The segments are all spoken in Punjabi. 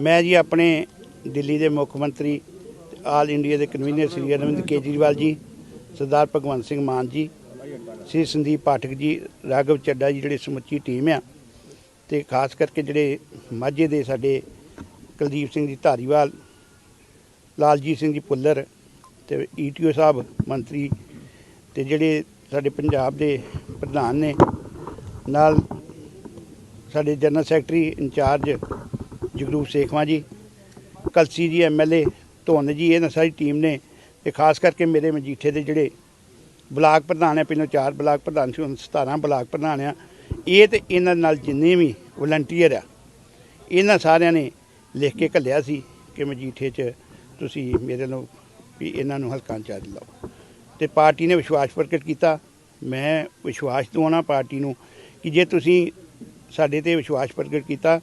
ਮੈਂ ਜੀ ਆਪਣੇ ਦਿੱਲੀ ਦੇ ਮੁੱਖ ਮੰਤਰੀ ਆਲ ਇੰਡੀਆ ਦੇ ਕਨਵੀਨਰ ਸ੍ਰੀ ਅਰਵਿੰਦ ਕੇਜਰੀਵਾਲ ਜੀ, ਸਰਦਾਰ ਭਗਵੰਤ ਸਿੰਘ ਮਾਨ ਜੀ, ਸ੍ਰੀ ਸੰਦੀਪ ਪਾਠਕ ਜੀ, ਰਾਘਵ ਚੱਡਾ ਜੀ ਜਿਹੜੇ ਸਮੁੱਚੀ ਟੀਮ ਆ ਤੇ ਖਾਸ ਕਰਕੇ ਜਿਹੜੇ ਮਾਝੇ ਦੇ ਸਾਡੇ ਕੁਲਦੀਪ ਸਿੰਘ ਜੀ ਧਾਰੀਵਾਲ, ਲਾਲਜੀਤ ਸਿੰਘ ਜੀ ਪੁੱਲਰ ਤੇ ਈਟੀਓ ਸਾਹਿਬ ਮੰਤਰੀ ਤੇ ਜਿਹੜੇ ਸਾਡੇ ਪੰਜਾਬ ਦੇ ਪ੍ਰਧਾਨ ਨੇ, ਨਾਲ ਸਾਡੇ general secretary incharge Jagroop Sekhwan ji, Kalsi ji MLA ਧੁੰਨ ਜੀ, ਇਹਨਾਂ ਸਾਰੀ ਟੀਮ ਨੇ ਤੇ ਖਾਸ ਕਰਕੇ ਮੇਰੇ ਮਜੀਠੇ ਦੇ ਜਿਹੜੇ ਬਲਾਕ ਪ੍ਰਧਾਨ ਆ ਪਹਿਲਾਂ ਚਾਰ ਬਲਾਕ ਪ੍ਰਧਾਨ ਸੀ, ਹੁਣ 17 ਬਲਾਕ ਪ੍ਰਧਾਨ ਆ, ਇਹ ਤੇ ਇਹਨਾਂ ਨਾਲ ਜਿੰਨੇ ਵੀ ਵਲੰਟੀਅਰ ਆ, ਇਹਨਾਂ ਸਾਰਿਆਂ ਨੇ ਲਿਖ ਕੇ ਘੱਲਿਆ ਸੀ ਕਿ ਮਜੀਠੇ 'ਚ ਤੁਸੀਂ ਮੇਰੇ ਨੂੰ ਵੀ ਇਹਨਾਂ ਨੂੰ ਹਲਕਾ ਚਾਰਜ ਲਓ। ਤੇ ਪਾਰਟੀ ਨੇ ਵਿਸ਼ਵਾਸ ਪ੍ਰਗਟ ਕੀਤਾ। ਮੈਂ ਵਿਸ਼ਵਾਸ ਦਵਾਉਣਾ ਪਾਰਟੀ ਨੂੰ ਕਿ ਜੇ ਤੁਸੀਂ ਸਾਡੇ ਤੇ ਵਿਸ਼ਵਾਸ ਪ੍ਰਗਟ ਕੀਤਾ,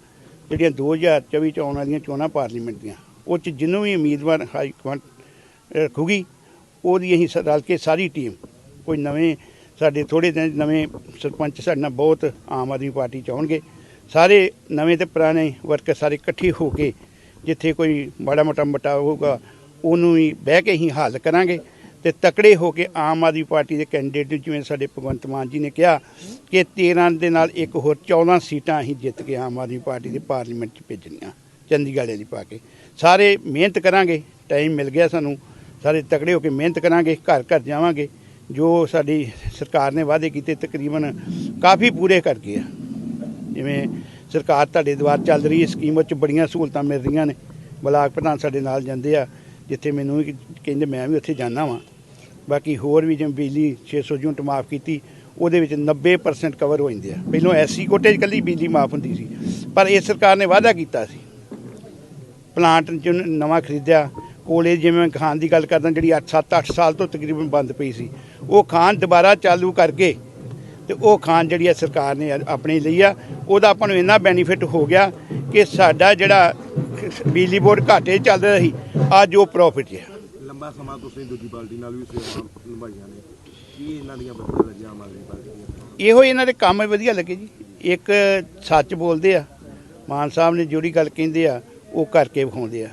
ਜਿਹੜੀਆਂ 2024 ਚ ਆਉਣ ਵਾਲੀਆਂ ਚੋਣਾਂ ਪਾਰਲੀਮੈਂਟ ਦੀਆਂ, ਉਹ ਚ ਜਿਹਨੂੰ ਵੀ ਉਮੀਦਵਾਰ ਹਾਈ ਕਮਾਂਡ ਰੱਖੂਗੀ, ਉਹਦੀ ਅਸੀਂ ਸ- ਰਲ ਕੇ ਸਾਰੀ ਟੀਮ, ਕੋਈ ਨਵੇਂ ਸਾਡੇ ਥੋੜੇ ਦਿਨ ਨਵੇਂ ਸਰਪੰਚ ਸਾਡੇ ਨਾਲ ਬਹੁਤ ਆਮ ਆਦਮੀ ਪਾਰਟੀ ਚ ਆਉਣਗੇ, ਸਾਰੇ ਨਵੇਂ ਤੇ ਪੁਰਾਣੇ ਵਰਕਰ ਸਾਰੇ ਇਕੱਠੇ ਹੋ ਕੇ ਜਿੱਥੇ ਕੋਈ ਮਾੜਾ ਮੋਟਾ ਮਟਾਵ ਹੋਊਗਾ, ਉਹਨੂੰ ਵੀ ਬਹਿ ਕੇ ਹੀ ਹੱਲ ਕਰਾਂਗੇ। ਤੇ ਤਕੜੇ ਹੋ ਕੇ ਆਮ ਆਦਮੀ ਪਾਰਟੀ ਦੇ ਕੈਂਡੀਡੇਟ ਨੂੰ, ਜਿਵੇਂ ਸਾਡੇ ਭਗਵੰਤ ਮਾਨ ਜੀ ਨੇ ਕਿਹਾ ਕਿ 13 ਦੇ ਨਾਲ ਇੱਕ ਹੋਰ 14 ਸੀਟਾਂ ਅਸੀਂ ਜਿੱਤ ਕੇ ਆਮ ਆਦਮੀ ਪਾਰਟੀ ਦੇ ਪਾਰਲੀਮੈਂਟ 'ਚ ਭੇਜਣੀਆਂ, ਚੰਡੀਗੜ੍ਹ ਦੀ ਪਾ ਕੇ। ਸਾਰੇ ਮਿਹਨਤ ਕਰਾਂਗੇ, ਟਾਈਮ ਮਿਲ ਗਿਆ ਸਾਨੂੰ, ਸਾਰੇ ਤਕੜੇ ਹੋ ਕੇ ਮਿਹਨਤ ਕਰਾਂਗੇ, ਘਰ ਘਰ ਜਾਵਾਂਗੇ, ਜੋ ਸਾਡੀ ਸਰਕਾਰ ਨੇ ਵਾਅਦੇ ਕੀਤੇ ਤਕਰੀਬਨ ਕਾਫੀ ਪੂਰੇ ਕਰ ਗਏ ਆ। ਜਿਵੇਂ ਸਰਕਾਰ ਤੁਹਾਡੇ ਦੁਆਰ ਚੱਲ ਰਹੀ ਹੈ, ਸਕੀਮ ਵਿੱਚ ਬੜੀਆਂ ਸਹੂਲਤਾਂ ਮਿਲ ਰਹੀਆਂ ਨੇ, ਬਲਾਕ ਪ੍ਰਧਾਨ ਸਾਡੇ ਨਾਲ ਜਾਂਦੇ ਆ ਜਿੱਥੇ ਮੈਨੂੰ ਕਹਿੰਦੇ ਮੈਂ ਵੀ ਉੱਥੇ ਜਾਣਾ ਵਾਂ। ਬਾਕੀ ਹੋਰ ਵੀ ਜਿਵੇਂ ਬਿਜਲੀ 600 ਯੂਨਿਟ ਮਾਫ ਕੀਤੀ, ਉਹਦੇ ਵਿੱਚ 90% ਕਵਰ ਹੋ ਜਾਂਦੇ ਆ। ਪਹਿਲਾਂ ਐਸੀ ਕੋਟੇ 'ਚ ਇਕੱਲੀ ਬਿਜਲੀ ਮਾਫ ਹੁੰਦੀ ਸੀ, ਪਰ ਇਹ ਸਰਕਾਰ ਨੇ ਵਾਅਦਾ ਕੀਤਾ ਸੀ। ਪਲਾਂਟ ਚ ਨਵਾਂ ਖਰੀਦਿਆ, ਕੋਲੇ ਜਿਵੇਂ ਮੈਂ ਖਾਨ ਦੀ ਗੱਲ ਕਰਦਾ, ਜਿਹੜੀ 8 7 8 ਸਾਲ ਤੋਂ ਤਕਰੀਬਨ ਬੰਦ ਪਈ ਸੀ, ਉਹ ਖਾਨ ਦੁਬਾਰਾ ਚਾਲੂ ਕਰਕੇ ਤੇ ਉਹ ਖਾਨ ਜਿਹੜੀ ਆ ਸਰਕਾਰ ਨੇ ਆਪਣੇ ਲਈ ਆ, ਉਹਦਾ ਆਪਾਂ ਨੂੰ ਇੰਨਾ ਬੈਨੀਫਿਟ ਹੋ ਗਿਆ ਕਿ ਸਾਡਾ ਜਿਹੜਾ ਬਿਜਲੀ ਬੋਰਡ ਘਾਟੇ 'ਚ ਚੱਲ ਰਿਹਾ ਸੀ ਅੱਜ ਉਹ ਪ੍ਰੋਫਿਟ ਹੈ। ਲੰਬਾ ਸਮਾਂ ਤੁਸੀਂ ਦੂਜੀ ਪਾਰਟੀ ਨਾਲ ਵੀ ਸੇਵਾਵਾਂ ਨਿਭਾਈਆਂ ਨੇ। ਕੀ ਇਹਨਾਂ ਦੀਆਂ ਵਧੀਆ ਲੱਗੀਆਂ ਆਮ ਆਦਮੀ ਪਾਰਟੀ ਦੀਆਂ? ਇਹੋ ਇਹਨਾਂ ਦੇ ਕੰਮ ਵਧੀਆ ਲੱਗੇ ਜੀ। ਇੱਕ ਸੱਚ ਬੋਲਦੇ ਆ ਮਾਨ ਸਾਹਿਬ ਨੇ ਜਿਹੜੀ ਗੱਲ ਕਹਿੰਦੇ ਆ ਉਹ ਕਰਕੇ ਵਿਖਾਉਂਦੇ ਆ।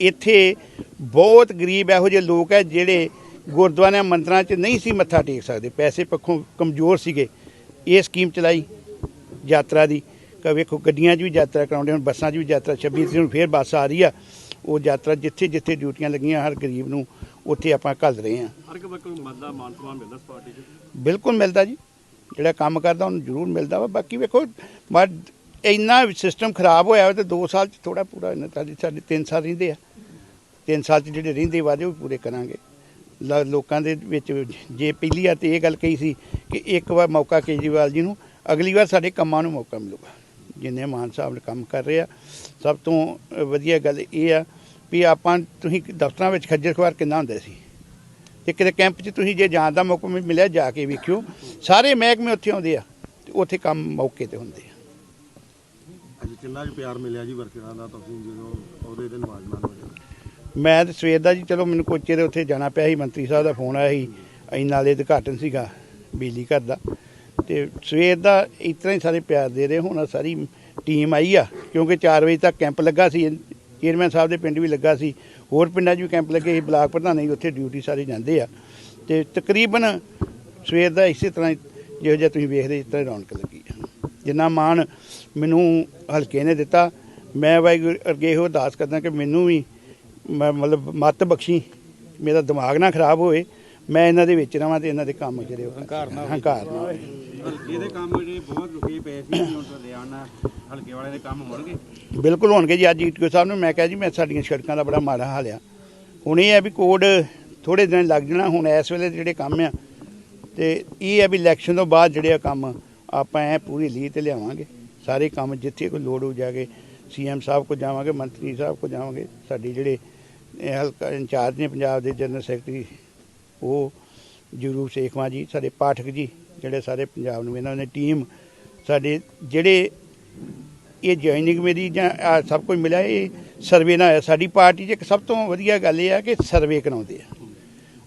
ਇੱਥੇ ਬਹੁਤ ਗਰੀਬ ਇਹੋ ਜਿਹੇ ਲੋਕ ਹੈ ਜਿਹੜੇ ਗੁਰਦੁਆਰਿਆਂ ਮੰਦਰਾਂ 'ਚ ਨਹੀਂ ਸੀ ਮੱਥਾ ਟੇਕ ਸਕਦੇ। ਪੈਸੇ ਪੱਖੋਂ ਕਮਜ਼ੋਰ ਸੀਗੇ। ਇਹ ਸਕੀਮ ਚਲਾਈ ਯਾਤਰਾ ਦੀ। ਕਿ ਵੇਖੋ ਗੱਡੀਆਂ 'ਚ ਵੀ ਯਾਤਰਾ ਕਰਾਉਂਦੇ ਹੁਣ ਬੱਸਾਂ 'ਚ ਵੀ ਯਾਤਰਾ 26 ਤਰੀਕ ਨੂੰ ਫੇਰ ਬੱਸ ਆ ਰਹੀ ਆ। ਉਹ ਯਾਤਰਾ ਜਿੱਥੇ ਜਿੱਥੇ ਡਿਊਟੀਆਂ ਲੱਗੀਆਂ ਹਰ ਗਰੀਬ ਨੂੰ ਉੱਥੇ ਆਪਾਂ ਘੱਲ ਰਹੇ ਹਾਂ। ਹਰ ਇੱਕ ਵਕਤ ਨੂੰ ਮਦਦਾ ਮਾਨ ਸਨਮਾਨ ਮਿਲਦਾ ਇਸ ਪਾਰਟੀ 'ਚ? ਬਿਲਕੁਲ ਮਿਲਦਾ ਜੀ। ਜਿਹੜਾ ਕੰਮ ਕਰਦਾ ਉਹਨੂੰ ਜ਼ਰੂਰ ਮਿਲਦਾ ਵਾ। ਬਾਕੀ ਵੇਖੋ ਮਰ ਇੰਨਾ ਸਿਸਟਮ ਖਰਾਬ ਹੋਇਆ ਹੋਇਆ ਤੇ 2 ਸਾਲ ਚ ਥੋੜਾ ਪੂਰਾ ਇਹਨਾਂ ਸਾਡੇ ਸਾਡੇ 3 ਸਾਲ ਰਹਿੰਦੇ ਆ। 3 ਸਾਲ ਚ ਜਿਹੜੇ ਰਹਿੰਦੇ ਵਾਦੇ ਉਹ ਪੂਰੇ ਕਰਾਂਗੇ। ਲੋਕਾਂ ਦੇ ਵਿੱਚ ਜੇ ਪਹਿਲੀ ਵਾਰ ਤੇ ਇਹ ਗੱਲ ਕਹੀ ਸੀ ਕਿ ਇੱਕ ਵਾਰ ਮੌਕਾ ਕੇਜਰੀਵਾਲ ਜੀ ਨੂੰ ਅਗਲੀ ਵਾਰ ਸਾਡੇ ਕੰਮਾਂ ਨੂੰ ਮੌਕਾ ਮਿਲੂਗਾ। ਜਿੰਨੇ ਮਾਨ ਸਾਹਿਬ ਨੇ ਕੰਮ ਕਰ ਰਹੇ ਸਭ ਤੋਂ ਵਧੀਆ ਗੱਲ ਇਹ ਆ ਵੀ ਆਪਾਂ ਤੁਸੀਂ ਦਫ਼ਤਰਾਂ ਵਿੱਚ ਖੱਜਲ ਖਵਾਰ ਕਿੰਨਾ ਹੁੰਦੇ ਸੀ। ਤੇ ਕਿਤੇ ਕੈਂਪ 'ਚ ਤੁਸੀਂ ਜੇ ਜਾਣ ਦਾ ਮੌਕਾ ਮਿਲਿਆ ਜਾ ਕੇ ਵੇਖਿਓ ਸਾਰੇ ਮਹਿਕਮੇ ਉੱਥੇ ਆਉਂਦੇ ਆ ਤੇ ਉੱਥੇ ਕੰਮ ਮੌਕੇ ਤੇ ਹੁੰਦੇ ਆ। ਅੱਜ ਕਿੰਨਾ ਕੁ ਪਿਆਰ ਮਿਲਿਆ ਜੀ ਵਰਕਰਾਂ ਦਾ ਤੁਸੀਂ ਜਦੋਂ ਉਹਦੇ ਦੇ ਨਵਾਜ਼ਮਾਨ ਹੋਏ ਮੈਂ ਤੇ ਸਵੇਰ ਦਾ ਜੀ ਚਲੋ ਮੈਨੂੰ ਕੋਈ ਚਿਰ ਉੱਥੇ ਜਾਣਾ ਪਿਆ ਸੀ ਮੰਤਰੀ ਸਾਹਿਬ ਦਾ ਫੋਨ ਆਇਆ ਸੀ ਅਸੀਂ ਨਾਲੇ ਉਦਘਾਟਨ ਸੀਗਾ ਬਿਜਲੀ ਘਰ ਦਾ। ਤੇ ਸਵੇਰ ਦਾ ਇਸ ਤਰ੍ਹਾਂ ਹੀ ਸਾਰੇ ਪਿਆਰ ਦੇ ਰਹੇ ਹੁਣ ਸਾਰੀ ਟੀਮ ਆਈ ਆ, ਕਿਉਂਕਿ 4 ਵਜੇ ਤੱਕ ਕੈਂਪ ਲੱਗਾ ਸੀ, ਚੇਅਰਮੈਨ ਸਾਹਿਬ ਦੇ ਪਿੰਡ ਵੀ ਲੱਗਾ ਸੀ, ਹੋਰ ਪਿੰਡਾਂ 'ਚ ਵੀ ਕੈਂਪ ਲੱਗੇ ਸੀ, ਬਲਾਕ ਪ੍ਰਧਾਨ ਜੀ ਉੱਥੇ ਡਿਊਟੀ ਸਾਰੇ ਜਾਂਦੇ ਆ। ਤੇ ਤਕਰੀਬਨ ਸਵੇਰ ਦਾ ਇਸੇ ਤਰ੍ਹਾਂ ਹੀ ਜਿਹੋ ਜਿਹਾ ਤੁਸੀਂ ਵੇਖਦੇ ਇਸ ਤਰ੍ਹਾਂ ਹੀ ਰੌਣਕ ਲੱਗੀ ਆ। ਜਿੰਨਾ ਮਾਣ ਮੈਨੂੰ ਹਲਕੇ ਨੇ ਦਿੱਤਾ, ਮੈਂ ਵਾਹਿਗੁਰੂ ਅੱਗੇ ਇਹੋ ਅਰਦਾਸ ਕਰਦਾ ਕਿ ਮੈਨੂੰ ਵੀ ਮੈਂ ਮਤਲਬ ਮੱਤ ਬਖਸ਼ੀ, ਮੇਰਾ ਦਿਮਾਗ ਨਾ ਖਰਾਬ ਹੋਵੇ ਮੈਂ ਇਹਨਾਂ ਦੇ ਵਿੱਚ ਰਵਾਂ ਤੇ ਇਹਨਾਂ ਦੇ ਕੰਮ ਜਿਹੜੇ ਉਹ ਹੰਕਾਰ ਨਾ ਹੰਕਾਰ ਨਾ ਹੋਵੇ ਹਲਕੇ ਦੇ ਕੰਮ ਜਿਹੜੇ ਬਹੁਤ ਰੁਕੇ ਪਏ ਸੀ ਹੁਣ ਤੋਂ ਲਿਆਉਣ ਨਾਲ ਹਲਕੇ ਵਾਲੇ ਦੇ ਕੰਮ ਹੋਣਗੇ। ਬਿਲਕੁਲ ਹੋਣਗੇ ਜੀ ਅੱਜ ਈਟੀਓ ਸਾਹਿਬ ਨੂੰ ਮੈਂ ਕਿਹਾ ਜੀ ਮੈਂ ਸਾਡੀਆਂ ਸੜਕਾਂ ਦਾ ਬੜਾ ਮਾੜਾ ਹਾਲ ਆ। ਹੁਣ ਇਹ ਹੈ ਵੀ ਕੋਡ ਥੋੜੇ ਦਿਨ ਲੱਗ ਜਾਣਾ ਹੁਣ ਇਸ ਵੇਲੇ ਜਿਹੜੇ ਕੰਮ ਆ ਤੇ ਇਹ ਹੈ ਵੀ ਇਲੈਕਸ਼ਨ ਤੋਂ ਬਾਅਦ ਜਿਹੜੇ ਆ ਕੰਮ ਆਪਾਂ ਐ ਪੂਰੀ ਲੀ ਤੇ ਲਿਆਵਾਂਗੇ। ਸਾਰੇ ਕੰਮ ਜਿੱਥੇ ਕੋਈ ਲੋੜ ਹੋ ਜਾਗੇ ਸੀਐਮ ਸਾਹਿਬ ਕੋ ਜਾਵਾਂਗੇ ਮੰਤਰੀ ਸਾਹਿਬ ਕੋ ਜਾਵਾਂਗੇ ਸਾਡੀ ਜਿਹੜੇ ਇਹ ਹਲਕਾ ਇੰਚਾਰਜ ਨੇ ਪੰਜਾਬ ਦੇ ਜਨਰਲ ਸੈਕਟਰੀ ਉਹ ਜਗਰੂਪ ਸੇਖਵਾਂ ਜੀ, ਸਾਡੇ ਪਾਠਕ ਜੀ, ਜਿਹੜੇ ਸਾਰੇ ਪੰਜਾਬ ਨੂੰ ਇਹਨਾਂ ਨੇ ਟੀਮ ਸਾਡੇ ਜਿਹੜੇ ਇਹ ਜੁਆਇਨਿੰਗ ਮੇਰੀ ਜਾਂ ਸਭ ਕੁਝ ਮਿਲਿਆ, ਇਹ ਸਰਵੇ ਨਾਲ ਹੋਇਆ। ਸਾਡੀ ਪਾਰਟੀ 'ਚ ਇੱਕ ਸਭ ਤੋਂ ਵਧੀਆ ਗੱਲ ਇਹ ਆ ਕਿ ਸਰਵੇ ਕਰਾਉਂਦੇ ਆ।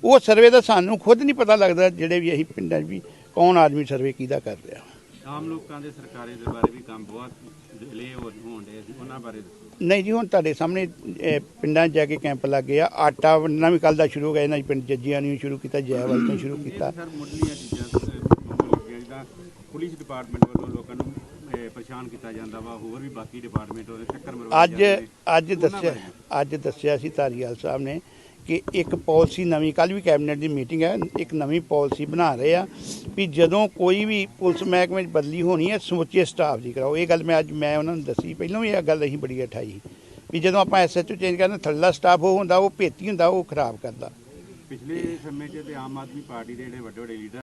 ਉਹ ਸਰਵੇ ਦਾ ਸਾਨੂੰ ਖੁਦ ਨਹੀਂ ਪਤਾ ਲੱਗਦਾ, ਜਿਹੜੇ ਵੀ ਅਸੀਂ ਪਿੰਡਾਂ 'ਚ ਵੀ ਕੌਣ ਆਦਮੀ ਸਰਵੇ ਕਿਹਦਾ ਕਰ ਰਿਹਾ। ਆਮ ਲੋਕਾਂ ਦੇ ਸਰਕਾਰੀ ਦੇ ਬਾਰੇ ਵੀ ਕੰਮ ਬਹੁਤ ਡਿਲੇ ਹੋ ਹੋਣ ਦੇ ਉਹਨਾਂ ਬਾਰੇ ਦੱਸੋ। ਨਹੀਂ ਜੀ ਹੁਣ ਤੁਹਾਡੇ ਸਾਹਮਣੇ ਪਿੰਡਾਂ 'ਚ ਜਾ ਕੇ ਕੈਂਪ ਲੱਗ ਗਿਆ। ਆਟਾ ਵੰਡਣਾ ਵੀ ਕੱਲ ਦਾ ਸ਼ੁਰੂ ਹੋ ਗਿਆ ਇਹਨਾਂ 'ਚ ਪਿੰਡ ਜੱਜੀਆਂ ਨੇ ਸ਼ੁਰੂ ਕੀਤਾ ਜੈਵਾਲ ਤੋਂ ਸ਼ੁਰੂ ਕੀਤਾ। ਸਰ ਮੁੱਢਲੀਆਂ ਚੀਜ਼ਾਂ ਅਹ, ਲੱਗੀਆਂ ਜਿੱਦਾਂ ਪੁਲਿਸ ਡਿਪਾਰਟਮੈਂਟ ਵੱਲੋਂ ਲੋਕਾਂ ਨੂੰ ਅਹ, ਪਰੇਸ਼ਾਨ ਕੀਤਾ ਜਾਂਦਾ ਵਾ ਹੋਰ ਵੀ ਬਾਕੀ ਡਿਪਾਰਟਮੈਂਟ ਉਹਦੇ ਚੱਕਰ ਮਰਵਾਏ ਅੱਜ ਜਾਂਦੇ ਨੇ। ਅੱਜ ਦੱਸਿਆ ਅੱਜ ਦੱਸਿਆ ਸੀ ਧਾਰੀਵਾਲ ਸਾਹਿਬ ਨੇ ਕਿ ਇੱਕ ਪਾਲਿਸੀ ਨਵੀਂ ਕੱਲ ਵੀ ਕੈਬਨਿਟ ਦੀ ਮੀਟਿੰਗ ਹੈ, ਇੱਕ ਨਵੀਂ ਪਾਲਿਸੀ ਬਣਾ ਰਹੇ ਆ ਵੀ ਜਦੋਂ ਕੋਈ ਵੀ ਪੁਲਿਸ ਮਹਿਕਮੇ 'ਚ ਬਦਲੀ ਹੋਣੀ ਹੈ ਸਮੁੱਚੇ ਸਟਾਫ ਦੀ ਕਰਾਓ। ਇਹ ਗੱਲ ਮੈਂ ਅੱਜ, ਮੈਂ ਉਹਨਾਂ ਨੂੰ ਦੱਸੀ, ਪਹਿਲਾਂ ਵੀ ਇਹ ਗੱਲ ਅਸੀਂ ਬੜੀ ਉਠਾਈ ਵੀ ਜਦੋਂ ਆਪਾਂ ਐਸਐਚਓ ਚੇਂਜ ਕਰਨਾ, ਥੱਲਾ ਸਟਾਫ ਉਹ ਹੁੰਦਾ, ਉਹ ਭੇਤੀ ਹੁੰਦਾ, ਉਹ ਖਰਾਬ ਕਰਦਾ। ਪਿਛਲੇ ਸਮੇਂ 'ਚ ਤੇ ਆਮ ਆਦਮੀ ਪਾਰਟੀ ਦੇ ਜਿਹੜੇ ਵੱਡੇ ਵੱਡੇ ਲੀਡਰ